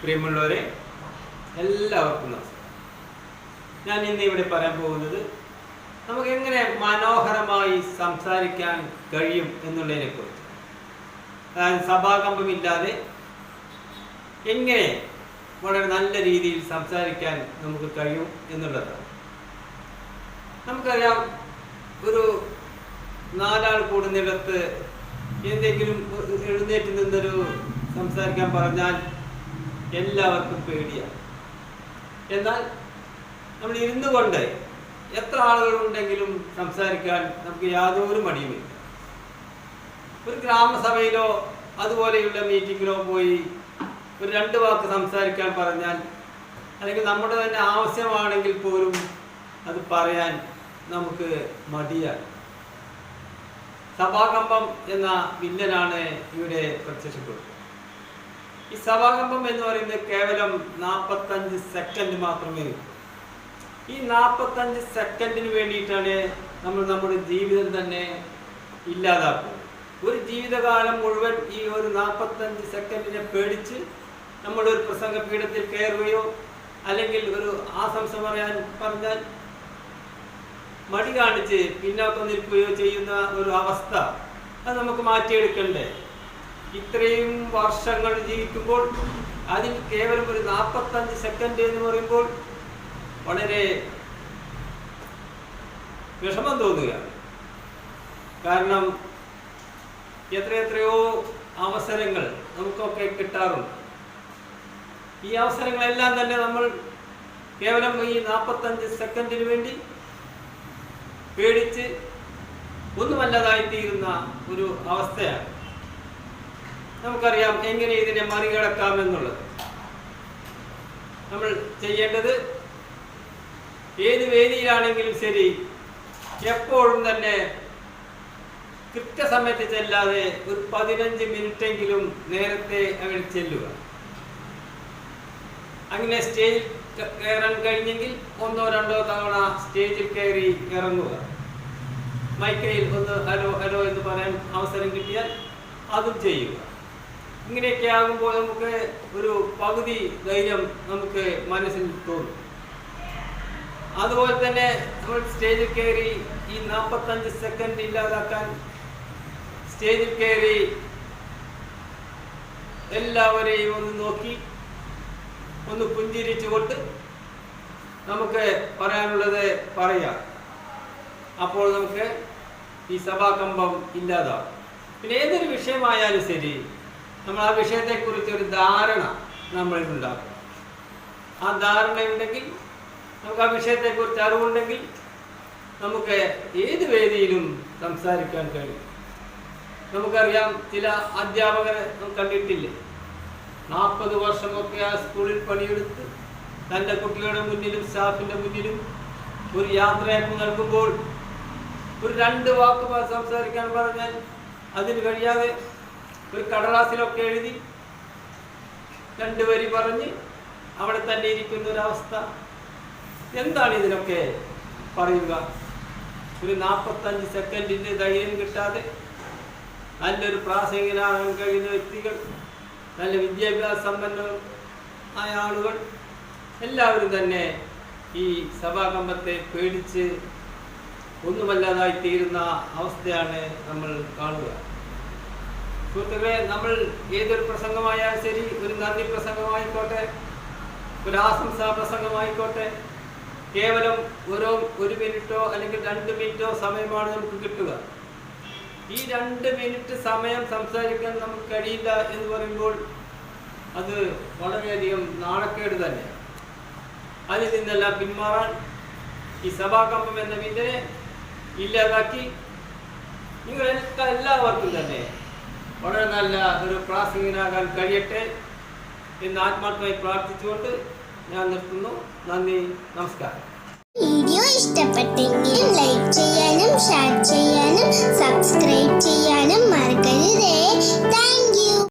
പ്രിയമുള്ളവരെ എല്ലാവർക്കും നമസ്കാരം. ഞാൻ ഇന്ന് ഇവിടെ പറയാൻ പോകുന്നത് നമുക്ക് എങ്ങനെ മനോഹരമായി സംസാരിക്കാൻ കഴിയും എന്നുള്ളതിനെ കുറിച്ച് അതായത് സഭാകമ്പമില്ലാതെ എങ്ങനെ വളരെ നല്ല രീതിയിൽ സംസാരിക്കാൻ നമുക്ക് കഴിയും എന്നുള്ളതാണ് നമുക്കറിയാം ഒരു നാലാൾ കൂടുന്നിടത്ത് എന്തെങ്കിലും എഴുന്നേറ്റ് നിന്നൊരു സംസാരിക്കാൻ പറഞ്ഞാൽ എല്ലാവർക്കും പേടിയാണ് എന്നാൽ നമ്മൾ ഇരുന്നു കൊണ്ട് എത്ര ആളുകളുണ്ടെങ്കിലും സംസാരിക്കാൻ നമുക്ക് യാതൊരു മടിയുമില്ല ഒരു ഗ്രാമസഭയിലോ അതുപോലെയുള്ള മീറ്റിങ്ങിലോ പോയി ഒരു രണ്ട് വാക്ക് സംസാരിക്കാൻ പറഞ്ഞാൽ അല്ലെങ്കിൽ നമ്മുടെ തന്നെ ആവശ്യമാണെങ്കിൽ പോലും അത് പറയാൻ നമുക്ക് മടിയാണ് സഭാകമ്പം എന്ന വില്ലനാണ് ഇവിടെ പ്രത്യക്ഷപ്പെടുന്നത്. ഈ സഭാകമ്പം എന്ന് പറയുന്നത് കേവലം നാൽപ്പത്തഞ്ച് സെക്കൻഡ് മാത്രമേ ഈ നാൽപ്പത്തഞ്ച് സെക്കൻഡിന് വേണ്ടിയിട്ടാണ് നമ്മൾ നമ്മുടെ ജീവിതം തന്നെ ഇല്ലാതാക്കുന്നത്. ഒരു ജീവിതകാലം മുഴുവൻ ഈ ഒരു നാൽപ്പത്തഞ്ച് സെക്കൻഡിനെ പേടിച്ച് നമ്മളൊരു പ്രസംഗ പീഠത്തിൽ കയറുകയോ അല്ലെങ്കിൽ ഒരു ആശംസ പറയാൻ പറഞ്ഞാൽ മടി കാണിച്ച് പിന്നോക്കം നിൽക്കുകയോ ചെയ്യുന്ന ഒരു അവസ്ഥ അത് നമുക്ക് മാറ്റിയെടുക്കണ്ടേ? ഇത്രയും വർഷങ്ങൾ ജീവിക്കുമ്പോൾ അതിൽ കേവലം ഒരു നാൽപ്പത്തഞ്ച് സെക്കൻഡ് എന്ന് പറയുമ്പോൾ വളരെ വിഷമം തോന്നുകയാണ്. കാരണം എത്രയെത്രയോ അവസരങ്ങൾ നമുക്കൊക്കെ കിട്ടാറുണ്ട്. ഈ അവസരങ്ങളെല്ലാം തന്നെ നമ്മൾ കേവലം ഈ നാൽപ്പത്തഞ്ച് സെക്കൻഡിന് വേണ്ടി പേടിച്ച് ഒന്നുമല്ലാതായി തീരുന്ന ഒരു അവസ്ഥയാണ്. നമുക്കറിയാം എങ്ങനെ ഇതിനെ മറികടക്കാം എന്നുള്ളത്. നമ്മൾ ചെയ്യേണ്ടത് ഏത് വേദിയിലാണെങ്കിലും ശരി എപ്പോഴും തന്നെ കൃത്യസമയത്ത് ചെല്ലാതെ ഒരു പതിനഞ്ച് മിനിറ്റെങ്കിലും നേരത്തെ അങ്ങനെ ചെല്ലുക. അങ്ങനെ സ്റ്റേജിൽ കയറാൻ കഴിഞ്ഞെങ്കിൽ ഒന്നോ രണ്ടോ തവണ സ്റ്റേജിൽ കയറി ഇറങ്ങുക. മൈക്കയിൽ ഒന്ന് ഹലോ ഹലോ എന്ന് പറയാൻ അവസരം കിട്ടിയാൽ അതും ചെയ്യുക. ഇങ്ങനെയൊക്കെ ആകുമ്പോൾ നമുക്ക് ഒരു പകുതി ധൈര്യം നമുക്ക് മനസ്സിൽ തോന്നും. അതുപോലെ തന്നെ നമ്മൾ സ്റ്റേജിൽ കയറി ഈ നാൽപ്പത്തഞ്ച് സെക്കൻഡ് ഇല്ലാതാക്കാൻ സ്റ്റേജിൽ കയറി എല്ലാവരെയും ഒന്ന് നോക്കി ഒന്ന് പുഞ്ചിരിച്ചുകൊണ്ട് നമുക്ക് പറയാനുള്ളത് പറയാം. അപ്പോൾ നമുക്ക് ഈ സഭാകമ്പം ഇല്ലാതാവും. പിന്നെ ഏതൊരു വിഷയമായാലും ശരി നമ്മൾ ആ വിഷയത്തെക്കുറിച്ച് ഒരു ധാരണ നമ്മളിൽ ഉണ്ടാക്കും ആ ധാരണ ധാരണയുണ്ടെങ്കിൽ നമുക്ക് ആ വിഷയത്തെക്കുറിച്ച് അറിവുണ്ടെങ്കിൽ നമുക്ക് ഏത് വേദിയിലും സംസാരിക്കാൻ കഴിയും. നമുക്കറിയാം ചില അധ്യാപകരെ നമുക്ക് കണ്ടിട്ടില്ലേ? നാൽപ്പത് വർഷമൊക്കെ ആ സ്കൂളിൽ പണിയെടുത്ത് തന്റെ കുട്ടികളുടെ മുന്നിലും സ്റ്റാഫിന്റെ മുന്നിലും ഒരു യാത്രയപ്പ് നൽകുമ്പോൾ ഒരു രണ്ട് വാക്ക് സംസാരിക്കാൻ പറഞ്ഞാൽ അതിന് കഴിയാതെ ഒരു കടലാസിലൊക്കെ എഴുതി രണ്ടു വരി പറഞ്ഞ് അവിടെ തന്നെ ഇരിക്കുന്ന ഒരവസ്ഥ എന്താണ് ഇതിനൊക്കെ പറയുക? ഒരു നാൽപ്പത്തഞ്ച് സെക്കൻഡിന്റെ ധൈര്യം കിട്ടാതെ നല്ലൊരു പ്രാസംഗികനാകാൻ കഴിയുന്ന വ്യക്തികൾ നല്ല വിദ്യാഭ്യാസ സമ്പന്ന ആയ ആളുകൾ എല്ലാവരും തന്നെ ഈ സഭാകമ്പത്തെ പേടിച്ച് ഒന്നുമല്ലാതായി തീരുന്ന അവസ്ഥയാണ് നമ്മൾ കാണുക. സുഹൃത്തുക്കളെ നമ്മൾ ഏതൊരു പ്രസംഗമായാലും ശരി ഒരു നന്ദി പ്രസംഗമായിക്കോട്ടെ ഒരു ആശംസാ പ്രസംഗമായിക്കോട്ടെ. കേവലം ഓരോ ഒരു മിനിറ്റോ അല്ലെങ്കിൽ രണ്ട് മിനിറ്റോ സമയമാണ് നമുക്ക് കിട്ടുക. ഈ രണ്ട് മിനിറ്റ് സമയം സംസാരിക്കാൻ നമുക്ക് കഴിയില്ല എന്ന് പറയുമ്പോൾ അത് വളരെയധികം നാണക്കേട് തന്നെയാണ് അതിൽ നിന്നെല്ലാം പിന്മാറാൻ ഈ സഭാകമ്പം എന്ന വിദ്യനെ ഇല്ലാതാക്കി നിങ്ങൾ എല്ലാവർക്കും തന്നെ വളരെ നല്ല ഒരു പ്രാസംഗികനാകാൻ കഴിയട്ടെ എന്ന് ആത്മാർത്ഥമായി പ്രാർത്ഥിച്ചുകൊണ്ട് ഞാൻ നിർത്തുന്നു. നന്ദി നമസ്കാരം. വീഡിയോ ഇഷ്ടപ്പെട്ടെങ്കിൽ ലൈക്ക് ചെയ്യാനും ഷെയർ ചെയ്യാനും സബ്സ്ക്രൈബ് ചെയ്യാനും മറക്കരുതേ. താങ്ക്